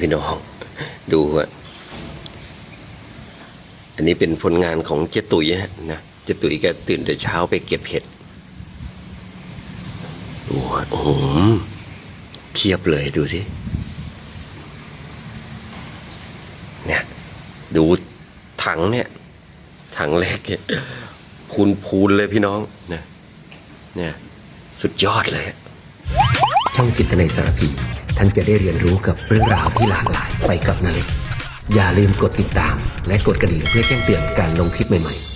พี่น้อง ดูฮะอันนี้เป็นผลงานของเจตุยฮะนะเจตุยแกตื่นแต่เช้าไปเก็บเห็ดดูฮะโอ้โหเพียบเลยดูสิเนี่ยดูถังเนี่ย ถังเล็กเนี่ยพูนพูนๆเลยพี่น้องเนี่ยเนี่ย สุดยอดเลยช่องจิตในสารพี ท่านจะได้เรียนรู้กับเรื่องราวที่หลากหลายไปกับนาเล็กอย่าลืมกดติดตาม และกดกระดิ่งเพื่อแจ้งเตือนการลงคลิปใหม่ๆ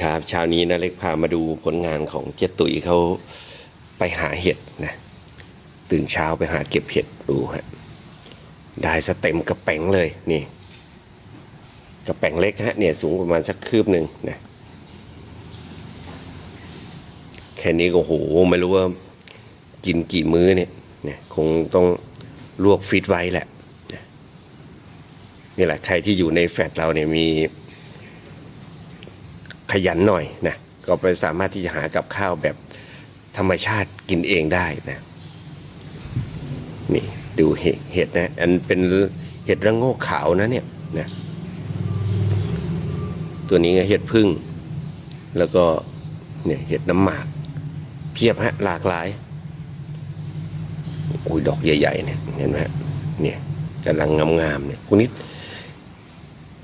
ครับเช้านี้นะเล็กพามาดูผลงานของเจ๊ตุ๋ยเขาไปหาเห็ดนะตื่นเช้าไปหาเก็บเห็ดดูฮะ ได้สเต็มกระแป๋งเลยนี่กระแป๋งเล็กฮะเนี่ยสูงประมาณสักคืบหนึ่งนะแค่นี้ก็โหไม่รู้ว่ากินกี่มื้อเนี่ยเนี่ยคงต้องลวกฟิตไว้แหละนะนี่แหละใครที่อยู่ในแฟลตเราเนี่ยมีขยันหน่อยนะก็ไปสามารถที่จะหากับข้าวแบบธรรมชาติกินเองได้นะนี่ ดูเห็ดนะอันเป็นเห็ดระโงกขาวนะเนี่ยนะตัวนี้เห็ดพึ่ง แล้วก็เนี่ยเห็ดน้ำหมาก เพียบฮะหลากหลายโอ้ยดอกใหญ่ๆเนี่ยเห็นไหมฮะเนี่ยกำลังงามๆเนี่ยคุณนิด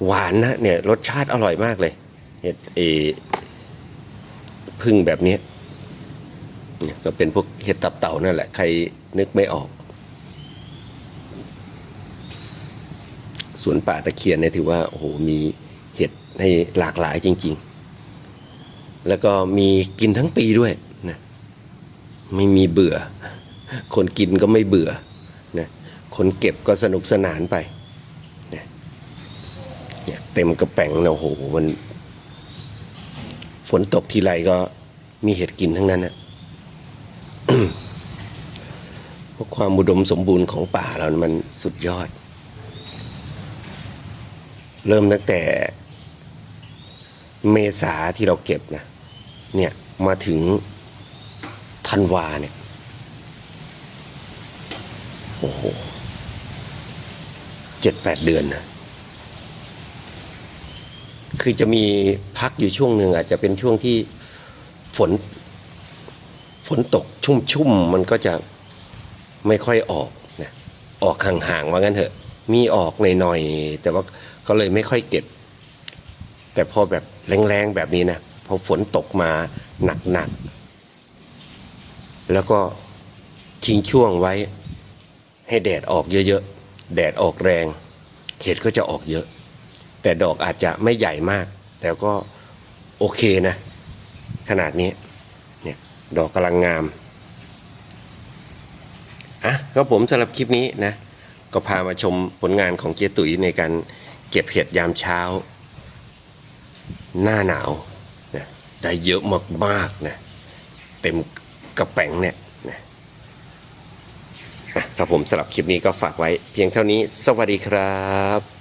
หวานนะเนี่ยรสชาติอร่อยมากเลย เห็ดเอพึ่งแบบนี้เนี่ยก็เป็นพวกเห็ดตับเต่านั่นแหละ ใครนึกไม่ออก สวนป่าตะเคียนเนี่ยถือว่าโอ้โหมีเห็ดให้หลากหลายจริง ๆ แล้วก็มีกินทั้งปีด้วยนะไม่มีเบื่อ คนกินก็ไม่เบื่อนะคนเก็บก็สนุกสนานไปนะเนี่ยเต็มกระแป๋งนะโอ้โหมัน ฝนตกทีไรก็มีเห็ดกินทั้งนั้นนะเพราะความอุดมสมบูรณ์ของป่าเรามันสุดยอด เริ่มตั้งแต่เมษาที่เราเก็บนะ เนี่ยมาถึงธันวาเนี่ย โอ้โหเจ็ดแปดเดือนนะ คือจะมีพักอยู่ช่วงหนึ่งอาจจะเป็นช่วงที่ฝน ฝนตกชุ่มๆมันก็จะไม่ค่อยออกนะออกห่างๆว่างั้นเถอะ มีออกหน่อยๆแต่ว่าก็เลยไม่ค่อยเก็บ แต่พอแบบแรงๆแบบนี้นะพอฝนตกมาหนักๆแล้วก็ทิ้งช่วงไว้ ให้แดดออกเยอะๆแดดออกแรง เห็ดก็จะออกเยอะ แต่ดอกอาจจะไม่ใหญ่มาก แต่ก็โอเคนะ ขนาดนี้เนี่ยดอกกำลังงามอะก็ผมสำหรับคลิปนี้นะ ก็พามาชมผลงานของเจ๊ตุ๋ยในการเก็บเห็ดยามเช้า หน้าหนาวนะได้เยอะมากๆนะเต็มกระแป๋งเนี่ยนะอะครับผมสำหรับคลิปนี้ก็ฝากไว้เพียงเท่านี้ สวัสดีครับ